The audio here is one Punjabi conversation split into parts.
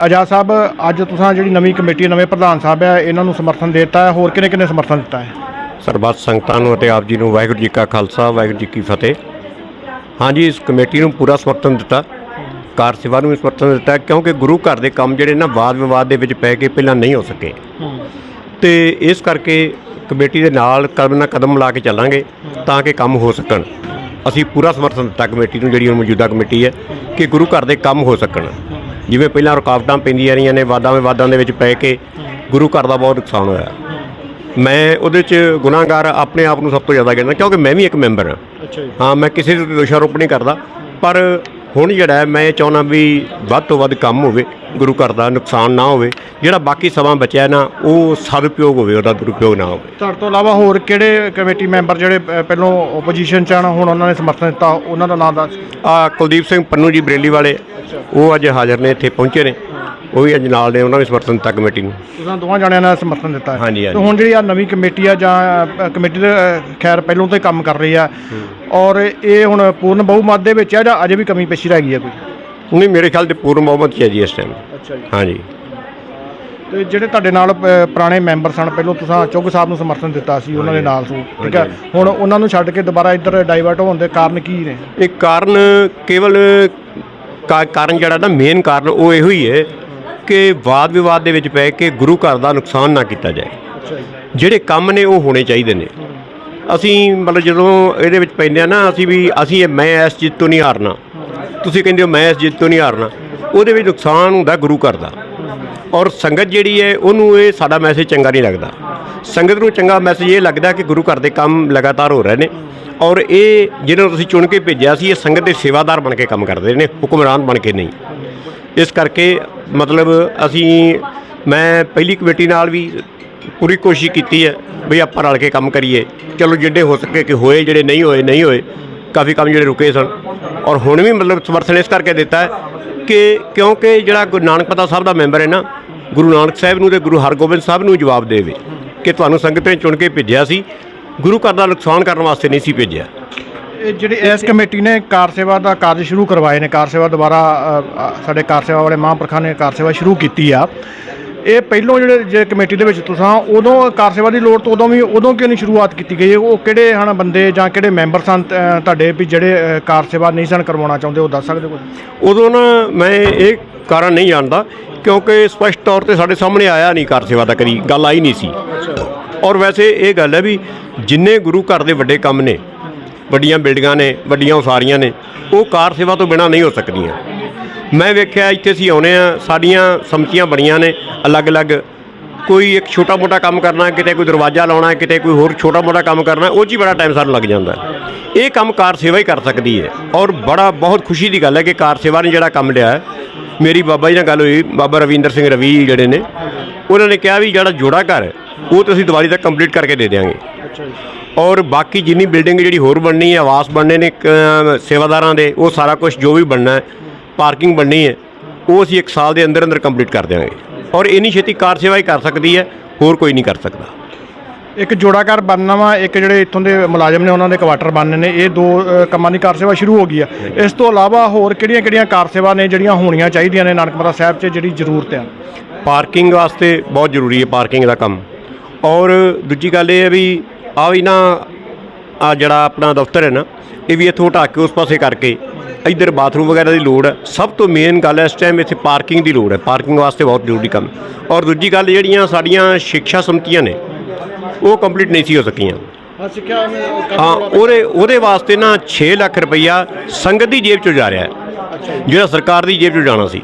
ਆਜ਼ਾਦ ਸਾਹਿਬ ਅੱਜ ਤੁਸੀਂ ਜਿਹੜੀ ਨਵੀਂ ਕਮੇਟੀ ਨਵੇਂ ਪ੍ਰਧਾਨ ਸਾਹਿਬ ਹੈ ਇਹਨਾਂ ਨੂੰ ਸਮਰਥਨ ਦਿੱਤਾ ਹੈ। ਹੋਰ ਕਿਹਨੇ ਕਿਹਨੇ ਸਮਰਥਨ ਦਿੱਤਾ ਹੈ? ਸਰਬੱਤ ਸੰਗਤਾਂ ਨੂੰ ਅਤੇ ਆਪ ਜੀ ਨੂੰ ਵਾਹਿਗੁਰੂ ਜੀ ਕਾ ਖਾਲਸਾ ਵਾਹਿਗੁਰੂ ਜੀ ਕੀ ਫਤਿਹ। ਹਾਂਜੀ ਇਸ ਕਮੇਟੀ ਨੂੰ ਪੂਰਾ ਸਮਰਥਨ ਦਿੱਤਾ। ਕਾਰ ਸੇਵਾ ਨੂੰ ਵੀ ਸਮਰਥਨ ਦਿੱਤਾ ਕਿਉਂਕਿ ਗੁਰੂ ਘਰ ਦੇ ਕੰਮ ਜਿਹੜੇ ਨਾ ਵਾਦ ਵਿਵਾਦ ਦੇ ਵਿੱਚ ਪੈ ਕੇ ਪਹਿਲਾਂ ਨਹੀਂ ਹੋ ਸਕੇ। ਤੇ ਇਸ ਕਰਕੇ ਕਮੇਟੀ ਦੇ ਨਾਲ ਕਦਮ ਨਾਲ ਕਦਮ ਮਿਲਾ ਕੇ ਚੱਲਾਂਗੇ ਤਾਂ ਕਿ ਕੰਮ ਹੋ ਸਕਣ। ਅਸੀਂ ਪੂਰਾ ਸਮਰਥਨ ਦਿੱਤਾ ਕਮੇਟੀ ਨੂੰ ਜਿਹੜੀ ਹੁਣ ਮੌਜੂਦਾ ਕਮੇਟੀ ਹੈ ਕਿ ਗੁਰੂ ਘਰ ਦੇ ਕੰਮ ਹੋ ਸਕਣ। ਜਿਵੇਂ ਪਹਿਲਾਂ ਰੁਕਾਵਟਾਂ ਪੈਂਦੀਆਂ ਰਹੀਆਂ ਨੇ ਵਾਦਾਂ ਵਿਵਾਦਾਂ ਦੇ ਵਿੱਚ ਪੈ ਕੇ ਗੁਰੂ ਘਰ ਦਾ ਬਹੁਤ ਨੁਕਸਾਨ ਹੋਇਆ। ਮੈਂ ਉਹਦੇ 'ਚ ਗੁਨਾਹਗਾਰ ਆਪਣੇ ਆਪ ਨੂੰ ਸਭ ਤੋਂ ਜ਼ਿਆਦਾ ਕਹਿੰਦਾ ਕਿਉਂਕਿ ਮੈਂ ਵੀ ਇੱਕ ਮੈਂਬਰ ਹਾਂ। ਹਾਂ ਮੈਂ ਕਿਸੇ ਦੇ ਦੋਸ਼ਾਰੋਪ ਨਹੀਂ ਕਰਦਾ ਪਰ ਹੁਣ ਜਿਹੜਾ ਮੈਂ ਇਹ ਚਾਹੁੰਦਾ ਵੀ ਵੱਧ ਤੋਂ ਵੱਧ ਕੰਮ ਹੋਵੇ ਗੁਰੂ ਘਰ ਦਾ ਨੁਕਸਾਨ ਨਾ ਹੋਵੇ ਜਿਹੜਾ ਬਾਕੀ ਸਮਾਂ ਬਚਿਆ ਨਾ ਉਹ ਸਦਉਪਯੋਗ ਹੋਵੇ ਉਹਦਾ ਦੁਰਉਪਯੋਗ ਨਾ ਹੋਵੇ। ਤੁਹਾਡੇ ਤੋਂ ਇਲਾਵਾ ਹੋਰ ਕਿਹੜੇ ਕਮੇਟੀ ਮੈਂਬਰ ਜਿਹੜੇ ਅ, ਪਹਿਲੋਂ ਆਪੋਜੀਸ਼ਨ ਚ ਹਨ ਹੁਣ ਉਹਨਾਂ ਨੇ ਸਮਰਥਨ ਦਿੱਤਾ ਉਹਨਾਂ ਦਾ ਨਾਮ ਦੱਸ ਆ ਕੁਲਦੀਪ ਸਿੰਘ ਪੰਨੂ ਜੀ ਬਰੇਲੀ ਵਾਲੇ ਉਹ ਅੱਜ ਹਾਜ਼ਰ ਨੇ ਇੱਥੇ ਪਹੁੰਚੇ ਨੇ। ਉਹ ਵੀ ਅੱਜ ਨਾਲ ਨੇ ਉਹਨਾਂ ਨੇ ਸਮਰਥਨ ਦਿੱਤਾ ਕਮੇਟੀ ਨੂੰ। ਤੁਸੀਂ ਦੋਵਾਂ ਜਣਿਆਂ ਨੇ ਸਮਰਥਨ ਦਿੱਤਾ ਹੈ? ਹਾਂਜੀ, ਹਾਂਜੀ। ਤੇ ਹੁਣ ਜਿਹੜੀ ਆ ਨਵੀਂ ਕਮੇਟੀ ਆ ਜਾਂ ਅ, ਕਮੇਟੀ ਦੇ ਅ, ਖੈਰ ਪਹਿਲੋਂ ਤੋਂ ਹੀ ਕੰਮ ਕਰ ਰਹੀ ਆ ਔਰ ਇਹ ਹੁਣ ਪੂਰਨ ਬਹੁਮਤ ਦੇ ਵਿੱਚ ਆ ਜਾਂ ਅਜੇ ਵੀ ਕਮੀ ਪੇਸ਼ੀ ਰਹਿ ਗਈ ਹੈ ਕੋਈ? ਨਹੀਂ ਮੇਰੇ ਖਿਆਲ ਤੇ ਪੂਰਨ ਬਹੁਮਤ 'ਚ ਹੈ ਜੀ ਇਸ ਟਾਈਮ ਅੱਛਾ ਜੀ। ਹਾਂਜੀ। ਤੇ ਜਿਹੜੇ ਤੁਹਾਡੇ ਨਾਲ ਅ, ਪੁਰਾਣੇ ਮੈਂਬਰ ਸਨ ਪਹਿਲੋਂ ਤੁਸੀਂ ਚੁੱਗ ਸਾਹਿਬ ਨੂੰ ਸਮਰਥਨ ਦਿੱਤਾ ਸੀ ਉਹਨਾਂ ਦੇ ਨਾਲ ਤੋਂ ਠੀਕ ਹੈ ਹਾਂਜੀ। ਹੁਣ ਉਹਨਾਂ ਨੂੰ ਛੱਡ ਕੇ ਦੁਬਾਰਾ ਇੱਧਰ ਡਾਈਵਰਟ ਹੋਣ ਦੇ ਕਾਰਨ ਕੀ ਨੇ? ਇਹ ਕਾਰਨ ਕੇਵਲ ਕਾਰਨ ਜਿਹੜਾ ਨਾ ਮੇਨ ਕਾਰਨ ਉਹ ਇਹੋ ਹੀ ਹੈ ਕਿ ਵਾਦ ਵਿਵਾਦ ਦੇ ਵਿੱਚ ਪੈ ਕੇ ਗੁਰੂ ਘਰ ਦਾ ਨੁਕਸਾਨ ਨਾ ਕੀਤਾ ਜਾਏ। ਜਿਹੜੇ ਕੰਮ ਨੇ ਉਹ ਹੋਣੇ ਚਾਹੀਦੇ ਨੇ। ਅਸੀਂ ਮਤਲਬ ਜਦੋਂ ਇਹਦੇ ਵਿੱਚ ਪੈਂਦੇ ਆ ਨਾ ਅਸੀਂ ਵੀ ਅਸੀਂ ਮੈਂ ਇਸ ਜਿੱਤ ਤੋਂ ਨਹੀਂ ਹਾਰਨਾ। ਤੁਸੀਂ ਕਹਿੰਦੇ ਹੋ ਮੈਂ ਇਸ ਜਿੱਤ ਤੋਂ ਨਹੀਂ ਹਾਰਨਾ। ਉਹਦੇ ਵਿੱਚ ਨੁਕਸਾਨ ਹੁੰਦਾ ਗੁਰੂ ਘਰ ਦਾ। ਔਰ ਸੰਗਤ ਜਿਹੜੀ ਹੈ ਉਹਨੂੰ ਇਹ ਸਾਡਾ ਮੈਸੇਜ ਚੰਗਾ ਨਹੀਂ ਲੱਗਦਾ। ਸੰਗਤ ਨੂੰ ਚੰਗਾ ਮੈਸੇਜ ਇਹ ਲੱਗਦਾ ਕਿ ਗੁਰੂ ਘਰ ਦੇ ਕੰਮ ਲਗਾਤਾਰ ਹੋ ਰਹੇ ਨੇ। ਔਰ ਇਹ ਜਿਹਨਾਂ ਨੂੰ ਤੁਸੀਂ ਚੁਣ ਕੇ ਭੇਜਿਆ ਸੀ, ਇਹ ਸੰਗਤ ਦੇ ਸੇਵਾਦਾਰ ਬਣ ਕੇ ਕੰਮ ਕਰਦੇ ਨੇ, ਹੁਕਮਰਾਨ ਬਣ ਕੇ ਨਹੀਂ। ਇਸ ਕਰਕੇ ਮਤਲਬ ਅਸੀਂ, ਮੈਂ ਪਹਿਲੀ ਕਮੇਟੀ ਨਾਲ ਵੀ ਪੂਰੀ ਕੋਸ਼ਿਸ਼ ਕੀਤੀ ਹੈ ਵੀ ਆਪਾਂ ਰਲ ਕੇ ਕੰਮ ਕਰੀਏ। ਚਲੋ ਜਿੱਡੇ ਹੋ ਸਕੇ ਕਿ ਹੋਏ, ਜਿਹੜੇ ਨਹੀਂ ਹੋਏ ਨਹੀਂ ਹੋਏ, ਕਾਫੀ ਕੰਮ ਜਿਹੜੇ ਰੁਕੇ ਸਨ। ਔਰ ਹੁਣ ਵੀ ਮਤਲਬ ਸਮਰਥਨ ਇਸ ਕਰਕੇ ਦਿੱਤਾ ਕਿ ਕਿਉਂਕਿ ਜਿਹੜਾ ਗੁਰੂ ਨਾਨਕ ਪਤਾ ਸਾਹਿਬ ਦਾ ਮੈਂਬਰ ਹੈ ਨਾ, ਗੁਰੂ ਨਾਨਕ ਸਾਹਿਬ ਨੂੰ ਤੇ ਗੁਰੂ ਹਰਗੋਬਿੰਦ ਸਾਹਿਬ ਨੂੰ ਜਵਾਬ ਦੇਵੇ ਕਿ ਤੁਹਾਨੂੰ ਸੰਗਤ ਨੇ ਚੁਣ ਕੇ ਭੇਜਿਆ ਸੀ। ਗੁਰੂ ਘਰ ਦਾ ਨੁਕਸਾਨ ਕਰਨ ਵਾਸਤੇ ਨਹੀਂ ਸੀ ਭੇਜਿਆ। ਇਹ ਜਿਹੜੀ ਇਸ ਕਮੇਟੀ ਨੇ ਕਾਰ ਸੇਵਾ ਦਾ ਕਾਰਜ ਸ਼ੁਰੂ ਕਰਵਾਏ ਨੇ ਕਾਰ ਸੇਵਾ ਦੁਬਾਰਾ ਅ, ਅ, ਸਾਡੇ ਕਾਰ ਸੇਵਾ ਵਾਲੇ ਮਹਾਂਪੁਰਖਾਂ ਨੇ ਕਾਰ ਸੇਵਾ ਸ਼ੁਰੂ ਕੀਤੀ ਆ। ਇਹ ਪਹਿਲੋਂ ਜਿਹੜੇ ਜੇ ਕਮੇਟੀ ਦੇ ਵਿੱਚ ਤੁਸੀਂ ਉਦੋਂ ਕਾਰ ਸੇਵਾ ਦੀ ਲੋੜ ਤੋਂ ਉਦੋਂ ਵੀ ਉਦੋਂ ਕਿਉਂ ਨਹੀਂ ਸ਼ੁਰੂਆਤ ਕੀਤੀ ਗਈ? ਉਹ ਕਿਹੜੇ ਹਨ ਬੰਦੇ ਜਾਂ ਕਿਹੜੇ ਮੈਂਬਰ ਸਨ ਅ, ਤੁਹਾਡੇ ਵੀ ਜਿਹੜੇ ਅ, ਕਾਰ ਸੇਵਾ ਨਹੀਂ ਸਨ ਕਰਵਾਉਣਾ ਚਾਹੁੰਦੇ ਉਹ ਦੱਸ ਸਕਦੇ ਹੋ ਉਦੋਂ ਨਾ ਮੈਂ ਇਹ ਕਾਰਨ ਨਹੀਂ ਜਾਣਦਾ ਕਿਉਂਕਿ ਸਪਸ਼ਟ ਤੌਰ ਤੇ ਸਾਡੇ ਸਾਹਮਣੇ ਆਇਆ ਨਹੀਂ ਕਾਰ ਸੇਵਾ ਦਾ ਕਰੀ ਗੱਲ ਆਈ ਨਹੀਂ ਸੀ। ਔਰ ਵੈਸੇ ਇਹ ਗੱਲ ਹੈ ਵੀ ਜਿੰਨੇ ਗੁਰੂ ਘਰ ਦੇ ਵੱਡੇ ਕੰਮ ਨੇ, ਵੱਡੀਆਂ ਬਿਲਡਿੰਗਾਂ ਨੇ, ਵੱਡੀਆਂ ਉਸਾਰੀਆਂ ਨੇ, ਉਹ ਕਾਰ ਸੇਵਾ ਤੋਂ ਬਿਨਾ ਨਹੀਂ ਹੋ ਸਕਦੀਆਂ। ਮੈਂ ਵੇਖਿਆ ਇੱਥੇ ਅਸੀਂ ਆਉਨੇ ਆ ਸਾਡੀਆਂ ਸਮਤੀਆਂ ਬਣੀਆਂ ਨੇ ਅਲੱਗ-ਅਲੱਗ। ਕੋਈ ਇੱਕ ਛੋਟਾ ਮੋਟਾ ਕੰਮ ਕਰਨਾ, ਕਿਤੇ ਕੋਈ ਦਰਵਾਜ਼ਾ ਲਾਉਣਾ, ਕਿਤੇ ਕੋਈ ਹੋਰ ਛੋਟਾ ਮੋਟਾ ਕੰਮ ਕਰਨਾ, ਉਹ 'ਚ ਹੀ ਬੜਾ ਟਾਈਮ ਸਾਨੂੰ ਲੱਗ ਜਾਂਦਾ ਇਹ ਕੰਮ ਕਾਰ ਸੇਵਾ ਹੀ ਕਰ ਸਕਦੀ ਹੈ। ਔਰ ਬੜਾ, ਬਹੁਤ ਖੁਸ਼ੀ ਦੀ ਗੱਲ ਹੈ ਕਿ ਕਾਰ ਸੇਵਾ ਨੇ ਜਿਹੜਾ ਕੰਮ ਲਿਆ ਹੈ। ਮੇਰੀ ਬਾਬਾ ਜੀ ਨਾਲ ਗੱਲ ਹੋਈ, ਬਾਬਾ ਰਵਿੰਦਰ ਸਿੰਘ ਰਵੀ ਜਿਹੜੇ ਨੇ, ਉਹਨਾਂ ਨੇ ਕਿਹਾ ਵੀ ਜਿਹੜਾ ਜੋੜਾ ਘਰ ਉਹ ਤੁਸੀਂ ਦੀਵਾਲੀ ਤੱਕ ਕੰਪਲੀਟ ਕਰਕੇ ਦੇ ਦੇਵਾਂਗੇ ਅੱਛਾ ਜੀ। ਔਰ ਬਾਕੀ ਜਿੰਨੀ ਬਿਲਡਿੰਗ ਜਿਹੜੀ ਹੋਰ ਬਣਨੀ ਹੈ ਆਵਾਸ ਬਣਨੇ ਨੇ ਅ, ਸੇਵਾਦਾਰਾਂ ਦੇ ਉਹ ਸਾਰਾ ਕੁਝ ਜੋ ਵੀ ਬਣਨਾ ਹੈ ਪਾਰਕਿੰਗ ਬਣਨੀ ਹੈ ਉਹ ਅਸੀਂ ਇੱਕ ਸਾਲ ਦੇ ਅੰਦਰ ਅੰਦਰ ਕੰਪਲੀਟ ਕਰ ਦੇਵਾਂਗੇ ਔਰ ਇੰਨੀ ਛੇਤੀ ਕਾਰ ਸੇਵਾ ਹੀ ਕਰ ਸਕਦੀ ਹੈ ਹੋਰ ਕੋਈ ਨਹੀਂ ਕਰ ਸਕਦਾ। ਇੱਕ ਜੋੜਾਕਾਰ ਬਣਨਾ ਵਾ ਇੱਕ ਜਿਹੜੇ ਇੱਥੋਂ ਦੇ ਮੁਲਾਜ਼ਮ ਨੇ ਉਹਨਾਂ ਦੇ ਕੁਆਟਰ ਬਣਨੇ ਨੇ ਇਹ ਦੋ ਅ, ਕੰਮਾਂ ਦੀ ਕਾਰ ਸੇਵਾ ਸ਼ੁਰੂ ਹੋ ਗਈ ਆ। ਇਸ ਤੋਂ ਇਲਾਵਾ ਹੋਰ ਕਿਹੜੀਆਂ ਕਿਹੜੀਆਂ ਕਾਰ ਸੇਵਾ ਨੇ ਜਿਹੜੀਆਂ ਹੋਣੀਆਂ ਚਾਹੀਦੀਆਂ ਨੇ ਨਾਨਕਮਤਾ ਸਾਹਿਬ 'ਚ ਜਿਹੜੀ ਜ਼ਰੂਰਤ ਆ? ਪਾਰਕਿੰਗ ਵਾਸਤੇ ਬਹੁਤ ਜ਼ਰੂਰੀ ਹੈ ਪਾਰਕਿੰਗ ਦਾ ਕੰਮ। ਔਰ ਦੂਜੀ ਗੱਲ ਇਹ ਹੈ ਵੀ ਆ ਵੀ ਨਾ ਆ ਜਿਹੜਾ ਆਪਣਾ ਦਫ਼ਤਰ ਹੈ ਨਾ ਇਹ ਵੀ ਇੱਥੋਂ ਹਟਾ ਕੇ ਉਸ ਪਾਸੇ ਕਰਕੇ ਇੱਧਰ ਬਾਥਰੂਮ ਵਗੈਰਾ ਦੀ ਲੋੜ ਹੈ। ਸਭ ਤੋਂ ਮੇਨ ਗੱਲ ਇਸ ਟਾਈਮ ਇੱਥੇ ਪਾਰਕਿੰਗ ਦੀ ਲੋੜ ਹੈ। ਪਾਰਕਿੰਗ ਵਾਸਤੇ ਬਹੁਤ ਜ਼ਰੂਰੀ ਕੰਮ। ਔਰ ਦੂਜੀ ਗੱਲ ਜਿਹੜੀਆਂ ਸਾਡੀਆਂ ਸਿੱਖਿਆ ਸਮਤੀਆਂ ਨੇ ਉਹ ਕੰਪਲੀਟ ਨਹੀਂ ਸੀ ਹੋ ਸਕੀਆਂ। ਹਾਂ ਉਹਦੇ ਉਹਦੇ ਵਾਸਤੇ ਨਾ 6 ਲੱਖ ਰੁਪਈਆ ਸੰਗਤ ਦੀ ਜੇਬ ਚੋਂ ਜਾ ਰਿਹਾ ਹੈ। ਜਿਹੜਾ ਸਰਕਾਰ ਦੀ ਜੇਬ ਚੋਂ ਜਾਣਾ ਸੀ।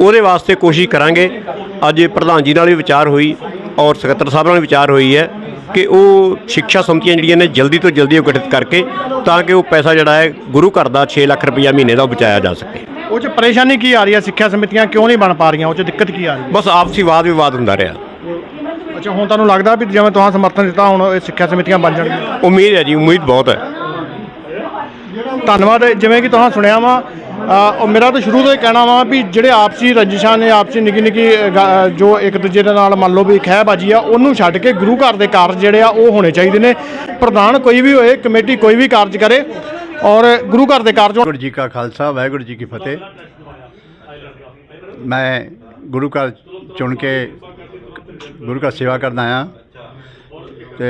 ਉਹਦੇ ਵਾਸਤੇ ਕੋਸ਼ਿਸ਼ ਕਰਾਂਗੇ। ਅੱਜ ਪ੍ਰਧਾਨ ਜੀ ਨਾਲ ਵੀ ਵਿਚਾਰ ਹੋਈ। ਔਰ ਸਕੱਤਰ ਸਾਹਿਬ ਨਾਲ ਵਿਚਾਰ ਹੋਈ ਹੈ ਕਿ ਉਹ ਸਿੱਖਿਆ ਸਮਤੀਆਂ ਜਿਹੜੀਆਂ ਨੇ ਜਲਦੀ ਤੋਂ ਜਲਦੀ ਉਹ ਗਠਿਤ ਕਰਕੇ ਤਾਂ ਕਿ ਉਹ ਪੈਸਾ ਜਿਹੜਾ ਹੈ ਗੁਰੂ ਘਰ ਦਾ 6 ਲੱਖ ਰੁਪਈਆ ਮਹੀਨੇ ਦਾ ਉਹ ਬਚਾਇਆ ਜਾ ਸਕੇ। ਉਹ 'ਚ ਪਰੇਸ਼ਾਨੀ ਕੀ ਆ ਰਹੀ ਹੈ? ਸਿੱਖਿਆ ਸਮਿਤੀਆਂ ਕਿਉਂ ਨਹੀਂ ਬਣ ਪਾ ਰਹੀਆਂ? ਉਹ 'ਚ ਦਿੱਕਤ ਕੀ ਆ ਰਹੀ ਬਸ ਆਪਸੀ ਵਾਦ ਵਿਵਾਦ ਹੁੰਦਾ ਰਿਹਾ। ਹੈ ਅੱਛਾ ਹੁਣ ਤੁਹਾਨੂੰ ਲੱਗਦਾ ਵੀ ਜਿਵੇਂ ਤੁਹਾਨੂੰ ਸਮਰਥਨ ਦਿੱਤਾ ਹੁਣ ਇਹ ਸਿੱਖਿਆ ਸਮਿਤੀਆਂ ਬਣ ਜਾਣਗੀਆਂ? ਉਮੀਦ ਹੈ ਜੀ ਉਮੀਦ ਬਹੁਤ ਹੈ। ਧੰਨਵਾਦ ਜਿਵੇਂ ਕਿ ਤੁਸੀਂ ਸੁਣਿਆ ਵਾ ਉਹ ਮੇਰਾ ਤਾਂ ਸ਼ੁਰੂ ਤੋਂ ਹੀ ਕਹਿਣਾ ਵਾ ਵੀ ਜਿਹੜੇ ਆਪਸੀ ਰੰਜਿਸ਼ਾਂ ਨੇ ਆਪਸੀ ਨਿੱਕੀ ਨਿੱਕੀ ਅ, ਜੋ ਇੱਕ ਦੂਜੇ ਦੇ ਨਾਲ ਮੰਨ ਲਓ ਵੀ ਖਹਿਬਾਜੀ ਆ ਉਹਨੂੰ ਛੱਡ ਕੇ ਗੁਰੂ ਘਰ ਦੇ ਕਾਰਜ ਜਿਹੜੇ ਆ ਉਹ ਹੋਣੇ ਚਾਹੀਦੇ ਨੇ। ਪ੍ਰਧਾਨ ਕੋਈ ਵੀ ਹੋਏ ਕਮੇਟੀ ਕੋਈ ਵੀ ਕਾਰਜ ਕਰੇ ਔਰ ਗੁਰੂ ਘਰ ਦੇ ਕਾਰਜ ਵਾਹਿਗੁਰੂ ਜੀ ਕਾ ਖਾਲਸਾ ਵਾਹਿਗੁਰੂ ਜੀ ਕੀ ਫਤਿਹ। ਮੈਂ ਗੁਰੂ ਘਰ ਚੁਣ ਕੇ ਗੁਰੂ ਘਰ ਸੇਵਾ ਕਰਨ ਆਇਆ ਤੇ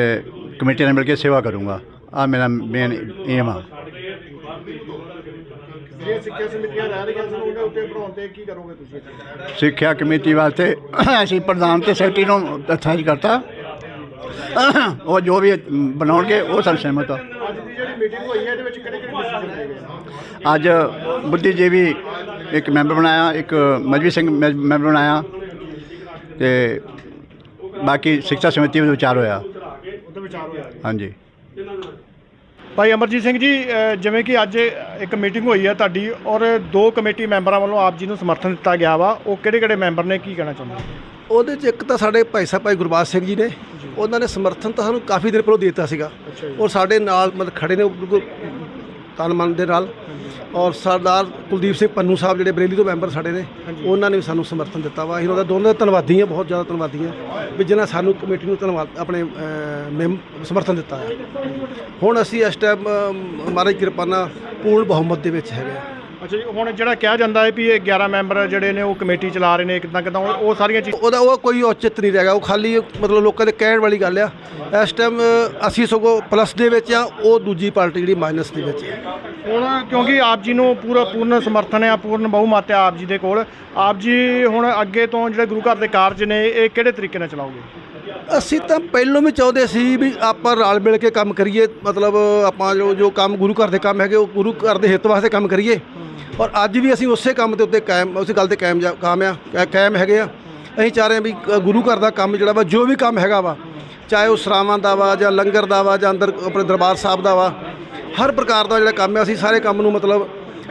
ਕਮੇਟੀ ਨਾਲ ਮਿਲ ਕੇ ਸੇਵਾ ਕਰੂੰਗਾ। ਆ ਮੇਰਾ ਮੇਨ ਏਮ ਆ। ਸਿੱਖਿਆ ਸਮਿਤੀਆਂ ਰਹਿ ਰਹੀਆਂ ਸਨ ਉਹਦੇ ਉੱਤੇ ਬਣਾਉਣ ਤੇ ਕੀ ਕਰੋਗੇ ਤੁਸੀਂ? ਸਿੱਖਿਆ ਕਮੇਟੀ ਵਾਸਤੇ ਅਸੀਂ ਪ੍ਰਧਾਨ ਤੇ ਸੈਕਟਰੀ ਨੂੰ ਅਥਾਜ ਕਰਤਾ। ਉਹ ਜੋ ਵੀ ਬਣਾਉਣਗੇ ਉਹ ਸਭ ਸਹਿਮਤ ਆ। ਅੱਜ ਦੀ ਜਿਹੜੀ ਮੀਟਿੰਗ ਹੋਈ ਹੈ ਇਹਦੇ ਵਿੱਚ ਕਿਹੜੇ ਕਿਹੜੇ ਡਿਸੀਜਨ ਲਏ ਗਏ ਅੱਜ ਬੁੱਧੀਜੀਵੀ ਇੱਕ ਮੈਂਬਰ ਬਣਾਇਆ ਇੱਕ ਮਜਵੀ ਸਿੰਘ ਮੈਂਬਰ ਬਣਾਇਆ ਤੇ ਬਾਕੀ ਸਿੱਖਿਆ ਸਮਿਤੀ ਵਿੱਚ ਵਿਚਾਰ ਹੋਇਆ। ਹਾਂਜੀ। ਭਾਈ ਅਮਰਜੀਤ ਸਿੰਘ ਜੀ ਜਿਵੇਂ ਕਿ ਅੱਜ ਇੱਕ ਮੀਟਿੰਗ ਹੋਈ ਹੈ ਤੁਹਾਡੀ ਔਰ ਦੋ ਕਮੇਟੀ ਮੈਂਬਰਾਂ ਵੱਲੋਂ ਆਪ ਜੀ ਨੂੰ ਸਮਰਥਨ ਦਿੱਤਾ ਗਿਆ ਵਾ ਉਹ ਕਿਹੜੇ ਕਿਹੜੇ ਮੈਂਬਰ ਨੇ ਕੀ ਕਹਿਣਾ ਚਾਹੁੰਦੇ ਉਹਦੇ 'ਚ ਇੱਕ ਤਾਂ ਸਾਡੇ ਭਾਈ ਸਾਹਿਬ ਭਾਈ ਗੁਰਬਾਜ ਸਿੰਘ ਜੀ ਨੇ ਉਹਨਾਂ ਨੇ ਸਮਰਥਨ ਤਾਂ ਸਾਨੂੰ ਕਾਫੀ ਦਿਨ ਪਹਿਲਾਂ ਦਿੱਤਾ ਸੀਗਾ ਔਰ ਸਾਡੇ ਨਾਲ ਮਤਲਬ ਖੜੇ ਨੇ ਤਨ ਮਨ ਦੇ ਨਾਲ। ਔਰ ਸਰਦਾਰ ਕੁਲਦੀਪ ਸਿੰਘ ਪੰਨੂ ਸਾਹਿਬ ਜਿਹੜੇ ਬਰੇਲੀ ਤੋਂ ਮੈਂਬਰ ਸਾਡੇ ਨੇ ਉਹਨਾਂ ਨੇ ਵੀ ਸਾਨੂੰ ਸਮਰਥਨ ਦਿੱਤਾ ਵਾ। ਅਸੀਂ ਉਹਨਾਂ ਦਾ ਦੋਨਾਂ ਦਾ ਧੰਨਵਾਦੀ ਹਾਂ ਬਹੁਤ ਜ਼ਿਆਦਾ ਧੰਨਵਾਦੀ ਹਾਂ ਵੀ ਜਿਨ੍ਹਾਂ ਸਾਨੂੰ ਕਮੇਟੀ ਨੂੰ ਧੰਨਵਾਦ ਆਪਣੇ ਮੈਂਬ ਸਮਰਥਨ ਦਿੱਤਾ ਹੈ ਹੁਣ ਅਸੀਂ ਇਸ ਟਾਈਮ ਮਹਾਰਾਜ ਦੀ ਕਿਰਪਾ ਨਾਲ ਪੂਰਨ ਬਹੁਮਤ ਦੇ ਵਿੱਚ ਹੈਗੇ ਅੱਛਾ ਜੀ ਹੁਣ ਜਿਹੜਾ ਕਿਹਾ ਜਾਂਦਾ ਹੈ ਵੀ ਇਹ 11 ਮੈਂਬਰ ਜਿਹੜੇ ਨੇ ਉਹ ਕਮੇਟੀ ਚਲਾ ਰਹੇ ਨੇ ਕਿਦਾਂ ਕਿਦਾਂ ਉਹ ਸਾਰੀਆਂ ਚੀਜ਼ਾਂ ਉਹਦਾ ਉਹ ਕੋਈ ਔਚਿਤ ਨਹੀਂ ਰਹੇਗਾ ਉਹ ਖਾਲੀ ਮਤਲਬ ਲੋਕਾਂ ਦੇ ਕਹਿਣ ਵਾਲੀ ਗੱਲ ਆ। ਇਸ ਟਾਈਮ ਅਸੀਂ ਸਗੋਂ ਪਲੱਸ ਦੇ ਵਿੱਚ ਆ ਉਹ ਦੂਜੀ ਪਾਰਟੀ ਜਿਹੜੀ ਮਾਈਨਸ ਦੇ ਵਿੱਚ ਹੈ ਹੁਣ ਕਿਉਂਕਿ ਆਪ ਜੀ ਨੂੰ ਪੂਰਾ ਪੂਰਨ ਸਮਰਥਨ ਹੈ ਪੂਰਨ ਬਹੁਮਤ ਹੈ ਆਪ ਜੀ ਦੇ ਕੋਲ। ਆਪ ਜੀ ਹੁਣ ਅੱਗੇ ਤੋਂ ਜਿਹੜੇ ਗੁਰੂ ਘਰ ਦੇ ਕਾਰਜ ਨੇ ਇਹ ਕਿਹੜੇ ਤਰੀਕੇ ਨਾਲ ਚਲਾਓਗੇ? ਅਸੀਂ ਤਾਂ ਪਹਿਲੋਂ ਵੀ ਚਾਹੁੰਦੇ ਸੀ ਵੀ ਆਪਾਂ ਰਲ ਮਿਲ ਕੇ ਕੰਮ ਕਰੀਏ। ਮਤਲਬ ਆਪਾਂ ਜੋ ਜੋ ਕੰਮ ਗੁਰੂ ਘਰ ਦੇ ਕੰਮ ਹੈਗੇ ਉਹ ਗੁਰੂ ਘਰ ਦੇ ਹਿੱਤ ਵਾਸਤੇ ਕੰਮ ਕਰੀਏ। ਔਰ ਅੱਜ ਵੀ ਅਸੀਂ ਉਸੇ ਕੰਮ ਦੇ ਉੱਤੇ ਕਾਇਮ ਉਸੇ ਗੱਲ ਤੇ ਕਾਇਮ ਜਾ- ਕਾਮ ਆ ਕਾ- ਕਾਇਮ ਹੈਗੇ ਆ। ਅਸੀਂ ਚਾਹ ਰਹੇ ਹਾਂ ਵੀ ਅ, ਗੁਰੂ ਘਰ ਦਾ ਕੰਮ ਜਿਹੜਾ ਵਾ ਜੋ ਵੀ ਕੰਮ ਹੈਗਾ ਵਾ ਚਾਹੇ ਉਹ ਸਰਾਵਾਂ ਦਾ ਵਾ ਜਾਂ ਲੰਗਰ ਦਾ ਵਾ ਜਾਂ ਅੰਦਰ ਆਪਣੇ ਦਰਬਾਰ ਸਾਹਿਬ ਦਾ ਵਾ ਹਰ ਪ੍ਰਕਾਰ ਦਾ ਜਿਹੜਾ ਕੰਮ ਹੈ ਅਸੀਂ ਸਾਰੇ ਕੰਮ ਨੂੰ ਮਤਲਬ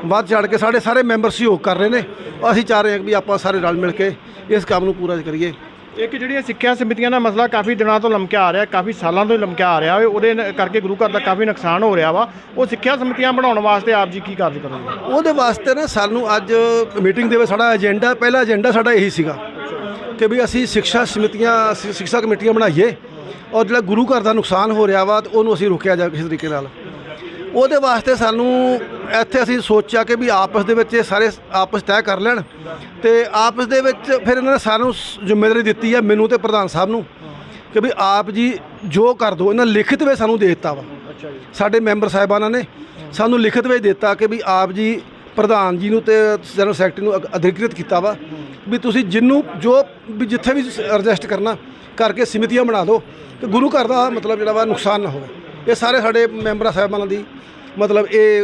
ਵੱਧ ਚੜ ਕੇ ਸਾਡੇ ਸਾਰੇ ਮੈਂਬਰ ਸਹਿਯੋਗ ਕਰ ਰਹੇ ਨੇ। ਅਸੀਂ ਚਾਹ ਰਹੇ ਹਾਂ ਵੀ ਆਪਾਂ ਸਾਰੇ ਰਲ ਮਿਲ ਕੇ ਇਸ ਕੰਮ ਨੂੰ ਪੂਰਾ ਕਰੀਏ। ਇੱਕ ਜਿਹੜੀਆਂ ਸਿੱਖਿਆ ਸਮਿਤੀਆਂ ਦਾ ਮਸਲਾ ਕਾਫੀ ਦਿਨਾਂ ਤੋਂ ਲਮਕਿਆ ਆ ਰਿਹਾ, ਕਾਫੀ ਸਾਲਾਂ ਤੋਂ ਹੀ ਲਮਕਿਆ ਆ ਰਿਹਾ ਵਾ, ਉਹਦੇ ਨ- ਕਰਕੇ ਗੁਰੂ ਘਰ ਦਾ ਕਾਫੀ ਨੁਕਸਾਨ ਹੋ ਰਿਹਾ ਵਾ। ਉਹ ਸਿੱਖਿਆ ਸਮਿਤੀਆਂ ਬਣਾਉਣ ਵਾਸਤੇ ਆਪ ਜੀ ਕੀ ਕਾਰਜ ਕਰੋਗੇ? ਉਹਦੇ ਵਾਸਤੇ ਨਾ ਸਾਨੂੰ ਅੱਜ ਮੀਟਿੰਗ ਦੇ ਵਿੱਚ ਸਾਡਾ ਏਜੰਡਾ, ਪਹਿਲਾ ਏਜੰਡਾ ਸਾਡਾ ਇਹੀ ਸੀਗਾ ਕਿ ਵੀ ਅਸੀਂ ਸਿੱਖਿਆ ਸਮਿਤੀਆਂ, ਸਿ- ਸਿੱਖਿਆ ਕਮੇਟੀਆਂ ਬਣਾਈਏ ਔਰ ਜਿਹੜਾ ਗੁਰੂ ਘਰ ਦਾ ਨੁਕਸਾਨ ਹੋ ਰਿਹਾ ਵਾ, ਤੇ ਉਹਨੂੰ ਅਸੀਂ ਰੋਕਿਆ ਜਾ, ਕਿਸੇ ਤਰੀਕੇ ਨਾਲ। ਉਹਦੇ ਵਾਸਤੇ ਸਾਨੂੰ ਇੱਥੇ ਅਸੀਂ ਸੋਚਿਆ ਕਿ ਵੀ ਆਪਸ ਦੇ ਵਿੱਚ ਇਹ ਸਾਰੇ ਆਪਸ ਤੈਅ ਕਰ ਲੈਣ ਤੇ ਆਪਸ ਦੇ ਵਿੱਚ ਫਿਰ ਇਹਨਾਂ ਨੇ ਸਾਨੂੰ ਜ਼ਿੰਮੇਵਾਰੀ ਦਿੱਤੀ ਹੈ ਮੈਨੂੰ ਤੇ ਪ੍ਰਧਾਨ ਸਾਹਿਬ ਨੂੰ ਕਿ ਵੀ ਆਪ ਜੀ ਜੋ ਕਰ ਦੋ ਇਹਨਾਂ ਲਿਖਤ ਵਿੱਚ ਸਾਨੂੰ ਦੇ ਦਿੱਤਾ ਵਾ। ਸਾਡੇ ਮੈਂਬਰ ਸਾਹਿਬਾਨਾਂ ਨੇ ਸਾਨੂੰ ਲਿਖਤ ਵਿੱਚ ਦਿੱਤਾ ਕਿ ਵੀ ਆਪ ਜੀ ਪ੍ਰਧਾਨ ਜੀ ਨੂੰ ਤੇ ਜਨਰਲ ਸੈਕਟਰੀ ਨੂੰ ਅਧ- ਅਧਿਕ੍ਰਿਤ ਕੀਤਾ ਵਾ ਵੀ ਤੁਸੀਂ ਜਿੰਨੂੰ ਜੋ ਵੀ ਜਿੱਥੇ ਵੀ ਰਜਿਸਟ ਕਰਨਾ ਕਰਕੇ ਸਮਿਤੀਆਂ ਬਣਾ ਦਿਓ ਕਿ ਗੁਰੂ ਘਰ ਦਾ ਮਤਲਬ ਜਿਹੜਾ ਵਾ ਨੁਕਸਾਨ ਨਾ ਹੋਵੇ। ਇਹ ਸਾਰੇ ਸਾਡੇ ਮੈਂਬਰਾਂ ਸਾਹਿਬਾਨਾਂ ਦੀ ਮਤਲਬ ਇਹ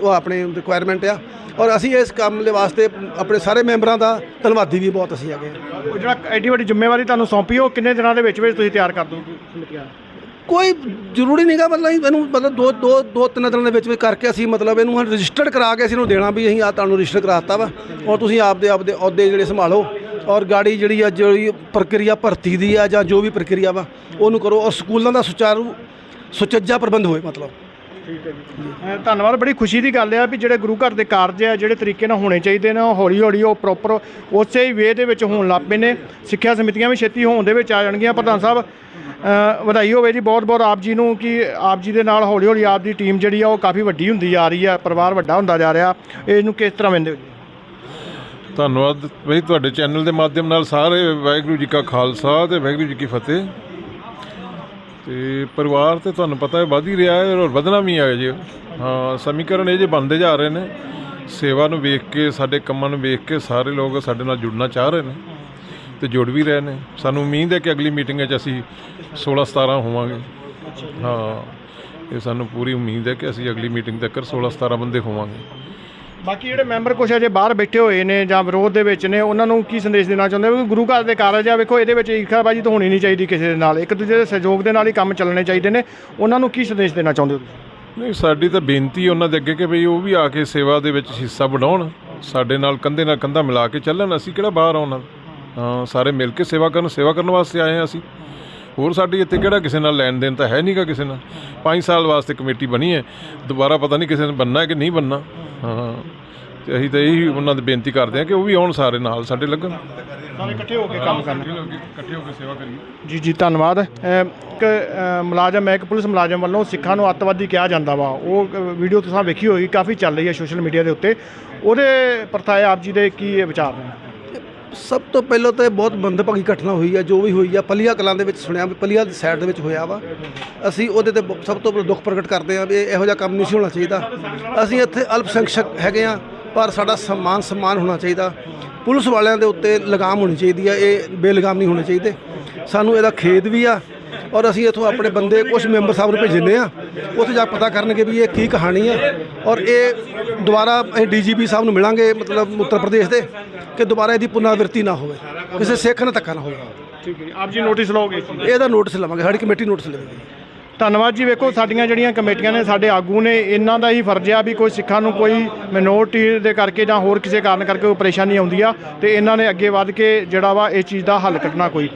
ਉਹ ਆਪਣੇ ਰਿਕੁਆਇਰਮੈਂਟ ਆ। ਔਰ ਅਸੀਂ ਇਸ ਕੰਮ ਦੇ ਵਾਸਤੇ ਆਪਣੇ ਸਾਰੇ ਮੈਂਬਰਾਂ ਦਾ ਧੰਨਵਾਦੀ ਵੀ ਬਹੁਤ ਅਸੀਂ ਹੈਗੇ ਹਾਂ। ਉਹ ਜਿਹੜਾ ਐਡੀ ਵੱਡੀ ਜ਼ਿੰਮੇਵਾਰੀ ਤੁਹਾਨੂੰ ਸੌਂਪੀ ਉਹ ਕਿੰਨੇ ਦਿਨਾਂ ਦੇ ਵਿੱਚ ਵਿੱਚ ਤੁਸੀਂ ਤਿਆਰ ਕਰ ਦੋਗੇ ਕੋਈ ਜ਼ਰੂਰੀ ਨਹੀਂਗਾ ਮਤਲਬ ਅਸੀਂ ਇਹਨੂੰ ਮਤਲਬ ਦੋ ਦੋ ਦੋ ਤਿੰਨ ਦਿਨਾਂ ਦੇ ਵਿੱਚ ਵਿੱਚ ਕਰਕੇ ਅਸੀਂ ਮਤਲਬ ਇਹਨੂੰ ਹੁਣ ਰਜਿਸਟਰਡ ਕਰਾ ਕੇ ਅਸੀਂ ਇਹਨੂੰ ਦੇਣਾ ਵੀ ਅਸੀਂ ਆ ਤੁਹਾਨੂੰ ਰਜਿਸਟਰ ਕਰਾਤਾ ਵਾ। ਔਰ ਤੁਸੀਂ ਆਪਦੇ ਆਪਦੇ ਅਹੁਦੇ ਜਿਹੜੇ ਸੰਭਾਲੋ। ਔਰ ਗਾੜੀ ਜਿਹੜੀ ਆ ਜਿਹੜੀ ਪ੍ਰਕਿਰਿਆ ਭਰਤੀ ਦੀ ਆ ਜਾਂ ਜੋ ਵੀ ਪ੍ਰਕਿਰਿਆ ਵਾ ਉਹਨੂੰ ਕਰੋ। ਔਰ ਸਕੂਲਾਂ ਦਾ ਸੁਚਾਰੂ ਸੁਚੱਜਾ ਪ੍ਰਬੰਧ ਹੋਏ ਮਤਲਬ। ਠੀਕ ਹੈ ਜੀ। ਧੰਨਵਾਦ ਬੜੀ ਖੁਸ਼ੀ ਦੀ ਗੱਲ ਆ ਵੀ ਜਿਹੜੇ ਗੁਰੂ ਘਰ ਦੇ ਕਾਰਜ ਆ ਜਿਹੜੇ ਤਰੀਕੇ ਨਾਲ ਹੋਣੇ ਚਾਹੀਦੇ ਨੇ ਉਹ ਹੌਲੀ ਹੌਲੀ ਉਹ ਪ੍ਰੋਪਰ ਉਸੇ ਹੀ ਵੇ ਦੇ ਵਿੱਚ ਹੋਣ ਲੱਗ ਪਏ ਨੇ। ਸਿੱਖਿਆ ਸਮਿਤੀਆਂ ਵੀ ਛੇਤੀ ਹੋਣ ਦੇ ਵਿੱਚ ਆ ਜਾਣਗੀਆਂ। ਪ੍ਰਧਾਨ ਸਾਹਿਬ ਵਧਾਈ ਹੋਵੇ ਜੀ ਬਹੁਤ ਬਹੁਤ ਆਪ ਜੀ ਨੂੰ ਕਿ ਆਪ ਜੀ ਦੇ ਨਾਲ ਹੌਲੀ ਹੌਲੀ ਆਪ ਦੀ ਟੀਮ ਜਿਹੜੀ ਆ ਉਹ ਕਾਫੀ ਵੱਡੀ ਹੁੰਦੀ ਜਾ ਰਹੀ ਆ ਪਰਿਵਾਰ ਵੱਡਾ ਹੁੰਦਾ ਜਾ ਰਿਹਾ। ਇਹਨੂੰ ਕਿਸ ਤਰ੍ਹਾਂ ਵੇਂਦੇ ਹੋ ਜੀ? ਧੰਨਵਾਦ। ਬਈ ਤੁਹਾਡੇ ਚੈਨਲ ਦੇ ਮਾਧਿਅਮ ਨਾਲ ਸਾਰੇ ਵਾਹਿਗੁਰੂ ਜੀ ਕਾ ਖਾਲਸਾ ਤੇ ਵਾਹਿਗੁਰੂ ਜੀ ਕੀ ਫਤਿਹ। ਤੇ ਪਰਿਵਾਰ ਤੇ ਤੁਹਾਨੂੰ ਪਤਾ ਹੈ, ਵਧ ਹੀ ਰਿਹਾ ਹੈ ਔਰ ਵਧਣਾ ਵੀ ਹੈ ਜੀ। ਹਾਂ, ਸਮੀਕਰਨ ਇਹ ਜੇ ਬਣਦੇ ਜਾ ਰਹੇ ਨੇ। ਸੇਵਾ ਨੂੰ ਵੇਖ ਕੇ, ਸਾਡੇ ਕੰਮਾਂ ਨੂੰ ਵੇਖ ਕੇ ਸਾਰੇ ਲੋਕ ਸਾਡੇ ਨਾਲ ਜੁੜਨਾ ਚਾਹ ਰਹੇ ਨੇ ਤੇ ਜੁੜ ਵੀ ਰਹੇ ਨੇ। ਸਾਨੂੰ ਉਮੀਦ ਹੈ ਕਿ ਅਗਲੀ ਮੀਟਿੰਗ ਵਿੱਚ ਅਸੀਂ 16 17 ਹੋਵਾਂਗੇ। ਹਾਂ, ਇਹ ਸਾਨੂੰ ਪੂਰੀ ਉਮੀਦ ਹੈ ਕਿ ਅਸੀਂ ਅਗਲੀ ਮੀਟਿੰਗ ਤੱਕ 16 17 ਬੰਦੇ ਹੋਵਾਂਗੇ। ਬਾਕੀ ਜਿਹੜੇ ਮੈਂਬਰ ਕੁਛ ਅਜੇ ਬਾਹਰ ਬੈਠੇ ਹੋਏ ਨੇ ਜਾਂ ਵਿਰੋਧ ਦੇ ਵਿੱਚ ਨੇ, ਉਹਨਾਂ ਨੂੰ ਕੀ ਸੰਦੇਸ਼ ਦੇਣਾ ਚਾਹੁੰਦੇ ਹੋ? ਕਿ ਗੁਰੂ ਘਰ ਦੇ ਕਾਰਜ ਆ, ਵੇਖੋ, ਇਹਦੇ ਵਿੱਚ ਈਰਖਾਬਾਜੀ ਤਾਂ ਹੋਣੀ ਨਹੀਂ ਚਾਹੀਦੀ ਕਿਸੇ ਦੇ ਨਾਲ। ਇੱਕ ਦੂਜੇ ਦੇ ਸਹਿਯੋਗ ਦੇ ਨਾਲ ਹੀ ਕੰਮ ਚੱਲਣੇ ਚਾਹੀਦੇ ਨੇ। ਉਹਨਾਂ ਨੂੰ ਕੀ ਸੰਦੇਸ਼ ਦੇਣਾ ਚਾਹੁੰਦੇ ਹੋ ਤੁਸੀਂ? ਨਹੀਂ, ਸਾਡੀ ਤਾਂ ਬੇਨਤੀ ਉਹਨਾਂ ਦੇ ਅੱਗੇ ਕਿ ਭਈ ਉਹ ਵੀ ਆ ਕੇ ਸੇਵਾ ਦੇ ਵਿੱਚ ਹਿੱਸਾ ਬਣਾਉਣ। ਸਾਡੇ ਨਾਲ ਕੰਧੇ ਨਾਲ ਕੰਧਾ ਮਿਲਾ ਕੇ ਚੱਲਣ। ਅਸੀਂ ਕਿਹੜਾ ਬਾਹਰ ਆਉਣਾ ਹਾਂ, ਸਾਰੇ ਮਿਲ ਕੇ ਸੇਵਾ ਕਰਨ ਸੇਵਾ ਕਰਨ ਵਾਸਤੇ ਆਏ ਹਾਂ ਅਸੀਂ। ਹੋਰ ਸਾਡੀ ਇੱਥੇ ਕਿਹੜਾ ਕਿਸੇ ਨਾਲ ਲੈਣ ਦੇਣ ਤਾਂ ਹੈ ਨਹੀਂਗਾ ਕਿਸੇ ਨਾਲ? 5 ਸਾਲ ਵਾਸਤੇ ਕਮੇਟੀ ਬਣੀ ਹੈ। ਦੁਬਾਰਾ ਪਤਾ ਨਹੀਂ ਕਿਸੇ ਨੇ ਬੰਨਾ ਹੈ ਕਿ ਨਹੀਂ ਬੰਨਾ ਹਾਂ। ਤੇ ਅਸੀਂ ਤਾਂ ਇਹੀ ਉਹਨਾਂ ਦੀ ਬੇਨਤੀ ਕਰਦੇ ਹਾਂ ਕਿ ਉਹ ਵੀ ਆਉਣ ਸਾਰੇ ਨਾਲ ਸਾਡੇ ਲੱਗਣ। ਸਾਰੇ ਇਕੱਠੇ ਹੋ ਕੇ ਕੰਮ ਕਰਨ। ਇਕੱਠੇ ਹੋ ਕੇ ਸੇਵਾ ਕਰੀਏ। ਜੀ ਜੀ ਧੰਨਵਾਦ। ਇੱਕ ਮੁਲਾਜ਼ਮ ਇੱਕ ਪੁਲਿਸ ਮੁਲਾਜ਼ਮ ਵੱਲੋਂ ਸਿੱਖਾਂ ਨੂੰ ਅੱਤਵਾਦੀ ਕਿਹਾ ਜਾਂਦਾ ਵਾ। ਉਹ ਵੀਡੀਓ ਤੁਸੀਂ ਵੇਖੀ ਹੋਏਗੀ ਕਾਫੀ ਚੱਲ ਰਹੀ ਹੈ ਸੋਸ਼ਲ ਮੀਡੀਆ ਦੇ ਉੱਤੇ। ਉਹਦੇ ਪ੍ਰਤਾਏ ਆਪ ਜੀ ਦੇ ਕੀ ਵਿਚਾਰ ਨੇ? ਸਭ ਤੋਂ ਪਹਿਲਾਂ ਤਾਂ ਇਹ ਬਹੁਤ ਮੰਦਭਾਗੀ ਘਟਨਾ ਹੋਈ ਆ, ਜੋ ਵੀ ਹੋਈ ਆ, ਪਲੀਆ ਕਲਾਂ ਦੇ ਵਿੱਚ ਸੁਣਿਆ ਵੀ ਪਲੀਆ ਦੀ ਸਾਈਡ ਦੇ ਵਿੱਚ ਹੋਇਆ ਵਾ। ਅਸੀਂ ਉਹਦੇ ਤੇ ਬ- ਸਭ ਤੋਂ ਪਹਿਲਾਂ ਦੁੱਖ ਪ੍ਰਗਟ ਕਰਦੇ ਹਾਂ ਵੀ ਇਹੋ ਜਿਹਾ ਕੰਮ ਨਹੀਂ ਸੀ ਹੋਣਾ ਚਾਹੀਦਾ। ਅਸੀਂ ਇੱਥੇ ਅਲਪ ਹੈਗੇ ਆ, ਪਰ ਸਾਡਾ ਸਨਮਾਨ ਸਨਮਾਨ ਹੋਣਾ ਚਾਹੀਦਾ। ਪੁਲਿਸ ਵਾਲਿਆਂ ਦੇ ਉੱਤੇ ਲਗਾਮ ਹੋਣੀ ਚਾਹੀਦੀ ਆ, ਇਹ ਬੇਲਗਾਮ ਨਹੀਂ ਹੋਣੇ ਚਾਹੀਦੇ। ਸਾਨੂੰ ਇਹਦਾ ਖੇਦ ਵੀ ਆ ਔਰ ਅਸੀਂ ਇੱਥੋਂ ਆਪਣੇ ਬੰਦੇ ਕੁਝ ਮੈਂਬਰ ਸਾਹਿਬ ਨੂੰ ਭੇਜਨੇ ਆ। ਉੱਥੇ ਜਾ ਕੇ ਪਤਾ ਕਰਨਗੇ ਵੀ ਇਹ ਕੀ ਕਹਾਣੀ ਆ। ਔਰ ਇਹ ਦੁਬਾਰਾ ਅਸੀਂ ਡੀਜੀਪੀ ਸਾਹਿਬ ਨੂੰ ਮਿਲਾਂਗੇ ਮਤਲਬ ਉੱਤਰ ਪ੍ਰਦੇਸ਼ ਦੇ ਕਿ ਦੁਬਾਰਾ ਇਹਦੀ ਪੁਨਰਾਵਿਰਤੀ ਨਾ ਹੋਵੇ। ਕਿਸੇ ਸਿੱਖ ਨਾਲ ਧੱਕਾ ਨਾ ਹੋਵੇ। ਠੀਕ ਹੈ ਆਪ ਜੀ ਨੋਟਿਸ ਲਓਗੇ ਇਹਦਾ ਨੋਟਿਸ ਲਵਾਂਗੇ। ਸਾਡੀ ਕਮੇਟੀ ਨੋਟਿਸ ਲਵੇਗੀ। ਧੰਨਵਾਦ ਜੀ। ਵੇਖੋ ਸਾਡੀਆਂ ਜਿਹੜੀਆਂ ਕਮੇਟੀਆਂ ਨੇ ਸਾਡੇ ਆਗੂ ਨੇ ਇਹਨਾਂ ਦਾ ਹੀ ਫਰਜ਼ ਆ ਵੀ ਕੋਈ ਸਿੱਖਾਂ ਨੂੰ ਕੋਈ ਮਿਨੋਰਟੀ ਦੇ ਕਰਕੇ ਜਾਂ ਹੋਰ ਕਿਸੇ ਕਾਰਨ ਕਰਕੇ ਕੋਈ ਪਰੇਸ਼ਾਨੀ ਆਉਂਦੀ ਆ ਤੇ ਇਹਨਾਂ ਨੇ ਅੱਗੇ ਵੱਧ ਕੇ ਜਿਹੜਾ ਵਾ ਇਹ ਚੀਜ਼ ਦਾ ਹੱਲ ਕੱਢਣਾ ਕੋਈ।